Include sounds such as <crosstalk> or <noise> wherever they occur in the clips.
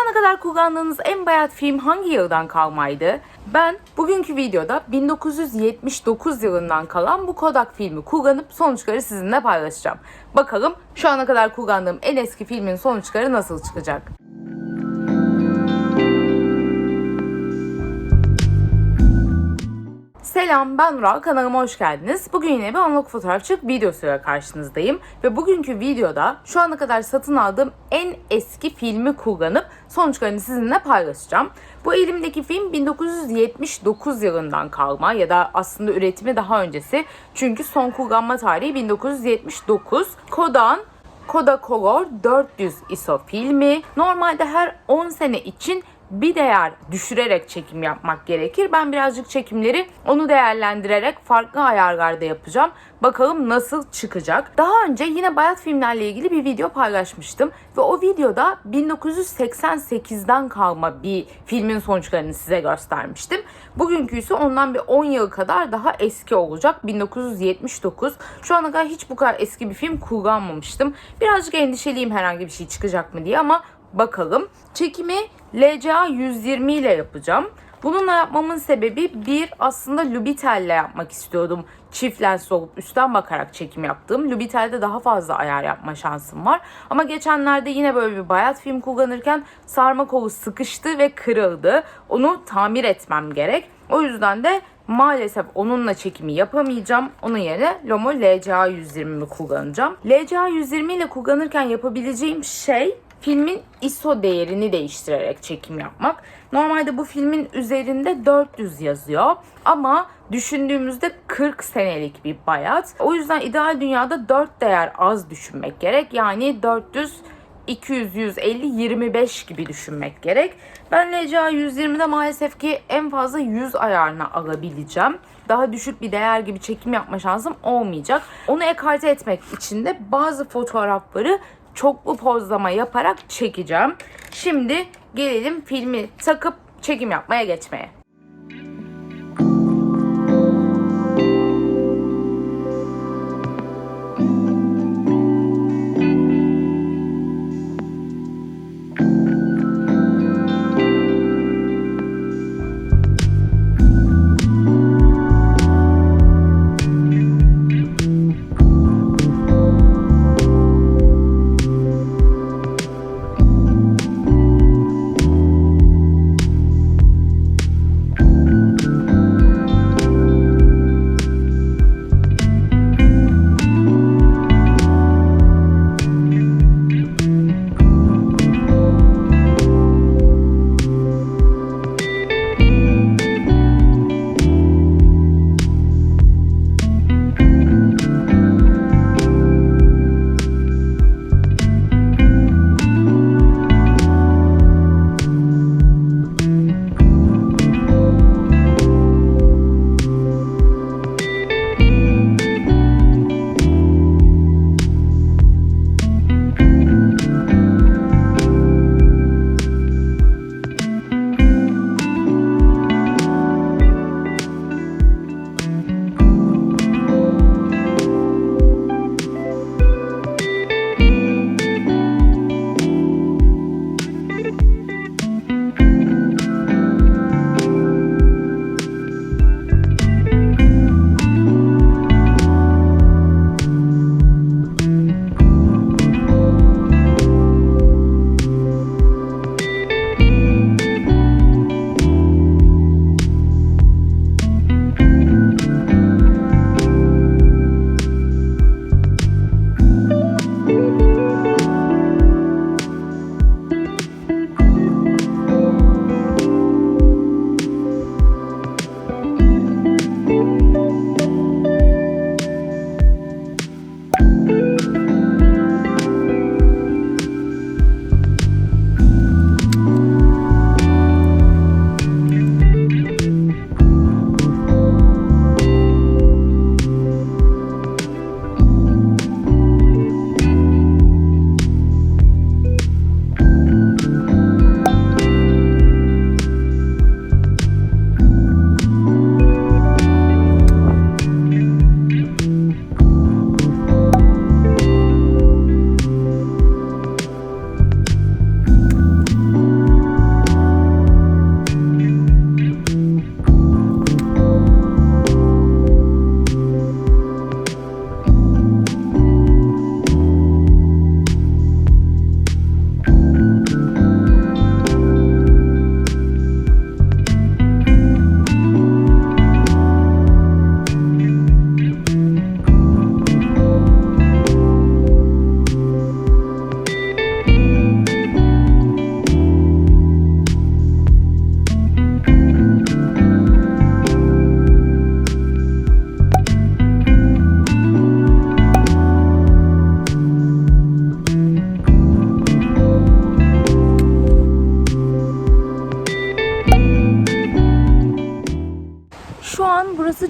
ana kadar kullandığınız en bayat film hangi yıldan kalmaydı? Ben bugünkü videoda 1979 yılından kalan bu Kodak filmi kullanıp sonuçları sizinle paylaşacağım. Bakalım şu ana kadar kullandığım en eski filmin sonuçları nasıl çıkacak? Selam ben Nural kanalıma hoş geldiniz. Bugün yine bir analog fotoğrafçılık videosuyla karşınızdayım. Ve bugünkü videoda şu ana kadar satın aldığım en eski filmi kullanıp sonuçlarını sizinle paylaşacağım. Bu elimdeki film 1979 yılından kalma ya da aslında üretimi daha öncesi. Çünkü son kullanma tarihi 1979. Kodak'ın Kodacolor 400 ISO filmi. Normalde her 10 sene için bir değer düşürerek çekim yapmak gerekir. Ben birazcık çekimleri onu değerlendirerek farklı ayarlarda yapacağım. Bakalım nasıl çıkacak. Daha önce yine bayat filmlerle ilgili bir video paylaşmıştım. Ve o videoda 1988'den kalma bir filmin sonuçlarını size göstermiştim. Bugünkü ise ondan bir 10 yıl kadar daha eski olacak. 1979. Şu ana kadar hiç bu kadar eski bir film kullanmamıştım. Birazcık endişeliyim herhangi bir şey çıkacak mı diye ama bakalım. Çekimi LCA 120 ile yapacağım. Bununla yapmamın sebebi bir aslında Lubitel ile yapmak istiyordum. Çift lens olup üstten bakarak çekim yaptığım. Lubitel'de daha fazla ayar yapma şansım var. Ama geçenlerde yine böyle bir bayat film kullanırken sarma kolu sıkıştı ve kırıldı. Onu tamir etmem gerek. O yüzden de maalesef onunla çekimi yapamayacağım. Onun yerine Lomo LCA 120'mi kullanacağım. LCA 120 ile kullanırken yapabileceğim şey filmin ISO değerini değiştirerek çekim yapmak. Normalde bu filmin üzerinde 400 yazıyor ama düşündüğümüzde 40 senelik bir bayat. O yüzden ideal dünyada 4 değer az düşünmek gerek. Yani 400 200, 150, 25 gibi düşünmek gerek. Ben LCA 120'de maalesef ki en fazla 100 ayarına alabileceğim. Daha düşük bir değer gibi çekim yapma şansım olmayacak. Onu ekarte etmek için de bazı fotoğrafları çoklu pozlama yaparak çekeceğim. Şimdi gelelim filmi takıp çekim yapmaya geçmeye.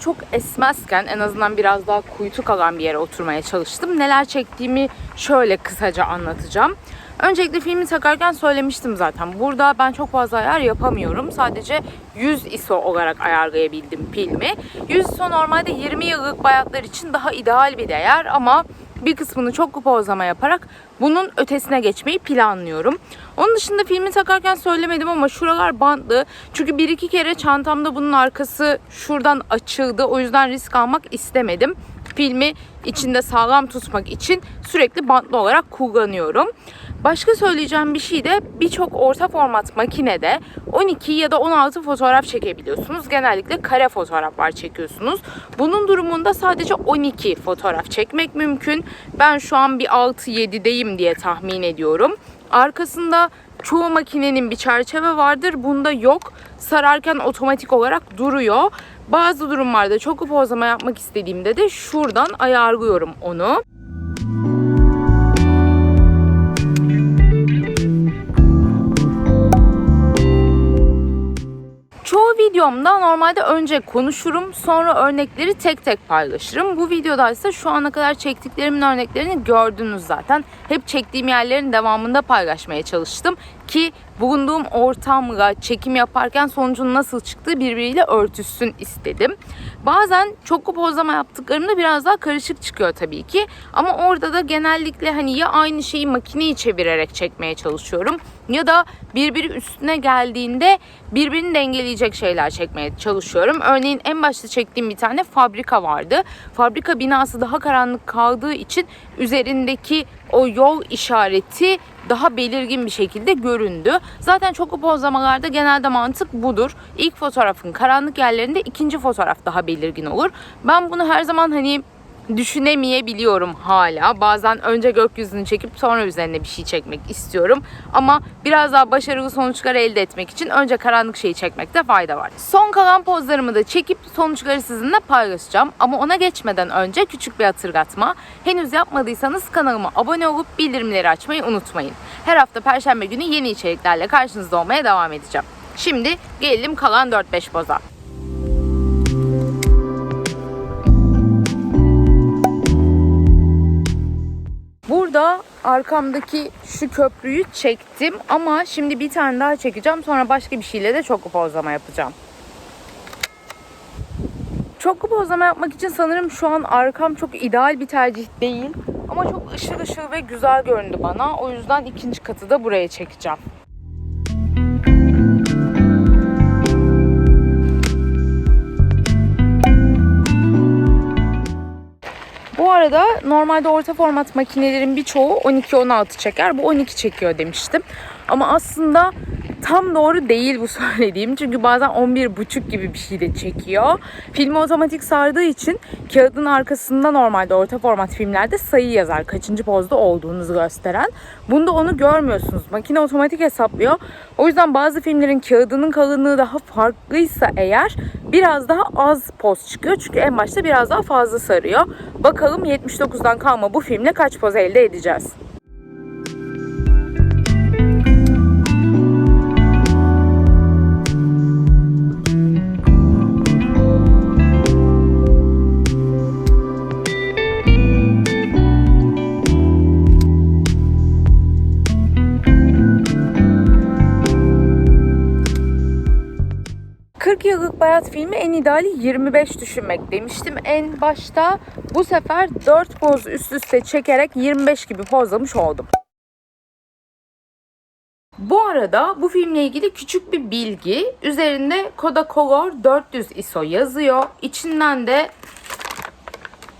Çok esmezken en azından biraz daha kuytu kalan bir yere oturmaya çalıştım. Neler çektiğimi şöyle kısaca anlatacağım. Öncelikle filmi takarken söylemiştim zaten. Burada ben çok fazla ayar yapamıyorum. Sadece 100 ISO olarak ayarlayabildim filmi. 100 ISO normalde 20 yıllık bayatlar için daha ideal bir değer ama bir kısmını çok kupozlama yaparak bunun ötesine geçmeyi planlıyorum. Onun dışında filmi takarken söylemedim ama şuralar bantlı. Çünkü bir iki kere çantamda bunun arkası şuradan açıldı. O yüzden risk almak istemedim. Filmi içinde sağlam tutmak için sürekli bantlı olarak kullanıyorum. Başka söyleyeceğim bir şey de birçok orta format makinede 12 ya da 16 fotoğraf çekebiliyorsunuz. Genellikle kare fotoğraflar çekiyorsunuz. Bunun durumunda sadece 12 fotoğraf çekmek mümkün. Ben şu an bir 6-7'deyim diye tahmin ediyorum. Arkasında çoğu makinenin bir çerçeve vardır. Bunda yok. Sararken otomatik olarak duruyor. Bazı durumlarda çok pozlama yapmak istediğimde de şuradan ayarlıyorum onu. Videomda normalde önce konuşurum sonra örnekleri tek tek paylaşırım. Bu videoda ise şu ana kadar çektiklerimin örneklerini gördünüz zaten. Hep çektiğim yerlerin devamında paylaşmaya çalıştım ki bulunduğum ortamla çekim yaparken sonucun nasıl çıktığı birbiriyle örtüşsün istedim. Bazen çok pozlama yaptıklarımda biraz daha karışık çıkıyor tabii ki. Ama orada da genellikle hani ya aynı şeyi makineyi çevirerek çekmeye çalışıyorum ya da birbiri üstüne geldiğinde birbirini dengeleyecek şeyler çekmeye çalışıyorum. Örneğin en başta çektiğim bir tane fabrika vardı. Fabrika binası daha karanlık kaldığı için üzerindeki o yol işareti daha belirgin bir şekilde göründü. Zaten çok pozlamalarda genelde mantık budur. İlk fotoğrafın karanlık yerlerinde ikinci fotoğraf daha belirgin olur. Ben bunu her zaman hani düşünemeyebiliyorum hala. Bazen önce gökyüzünü çekip sonra üzerine bir şey çekmek istiyorum. Ama biraz daha başarılı sonuçlar elde etmek için önce karanlık şeyi çekmekte fayda var. Son kalan pozlarımı da çekip sonuçları sizinle paylaşacağım. Ama ona geçmeden önce küçük bir hatırlatma. Henüz yapmadıysanız kanalıma abone olup bildirimleri açmayı unutmayın. Her hafta perşembe günü yeni içeriklerle karşınızda olmaya devam edeceğim. Şimdi gelelim kalan 4-5 poza. Arkamdaki şu köprüyü çektim ama şimdi bir tane daha çekeceğim. Sonra başka bir şeyle de çok pozlama yapacağım. Çok pozlama yapmak için sanırım şu an arkam çok ideal bir tercih değil. Ama çok ışıl ışıl ve güzel göründü bana. O yüzden ikinci katı da buraya çekeceğim. Bu arada normalde orta format makinelerin birçoğu 12-16 çeker. Bu 12 çekiyor demiştim. Ama aslında tam doğru değil bu <laughs> söylediğim. Çünkü bazen 11.5 gibi bir şey de çekiyor. Filmi otomatik sardığı için kağıdın arkasında normalde orta format filmlerde sayı yazar. Kaçıncı pozda olduğunuzu gösteren. Bunda onu görmüyorsunuz. Makine otomatik hesaplıyor. O yüzden bazı filmlerin kağıdının kalınlığı daha farklıysa eğer biraz daha az poz çıkıyor. Çünkü en başta biraz daha fazla sarıyor. Bakalım 79'dan kalma bu filmle kaç poz elde edeceğiz. ...40 yıllık bayat filmi en ideali 25 düşünmek demiştim en başta. Bu sefer 4 poz üst üste çekerek 25 gibi pozlamış oldum. Bu arada bu filmle ilgili küçük bir bilgi. Üzerinde Kodacolor 400 ISO yazıyor. İçinden de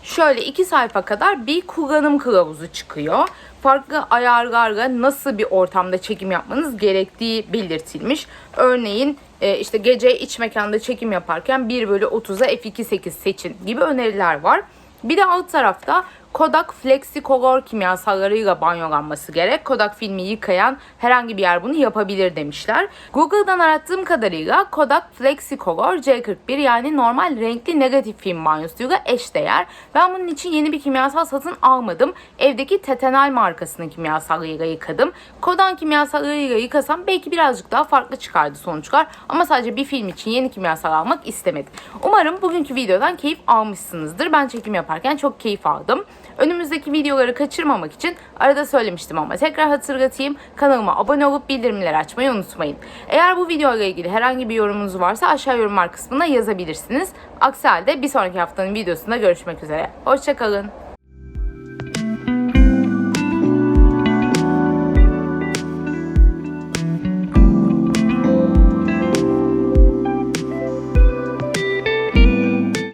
şöyle iki sayfa kadar bir kullanım kılavuzu çıkıyor. Farklı ayarlarla nasıl bir ortamda çekim yapmanız gerektiği belirtilmiş. Örneğin e, işte gece iç mekanda çekim yaparken 1 bölü 30'a f2.8 seçin gibi öneriler var. Bir de alt tarafta Kodak Flexicolor kimyasallarıyla banyolanması gerek. Kodak filmi yıkayan herhangi bir yer bunu yapabilir demişler. Google'dan arattığım kadarıyla Kodak Flexicolor C41 yani normal renkli negatif film banyosuyla eşdeğer. Ben bunun için yeni bir kimyasal satın almadım. Evdeki Tetenal markasının kimyasallığıyla yıkadım. Kodak kimyasallığıyla yıkasam belki birazcık daha farklı çıkardı sonuçlar. Ama sadece bir film için yeni kimyasal almak istemedim. Umarım bugünkü videodan keyif almışsınızdır. Ben çekim yaparken çok keyif aldım. Önümüzdeki videoları kaçırmamak için arada söylemiştim ama tekrar hatırlatayım. Kanalıma abone olup bildirimleri açmayı unutmayın. Eğer bu videoyla ilgili herhangi bir yorumunuz varsa aşağı yorumlar kısmına yazabilirsiniz. Aksi halde bir sonraki haftanın videosunda görüşmek üzere. Hoşçakalın.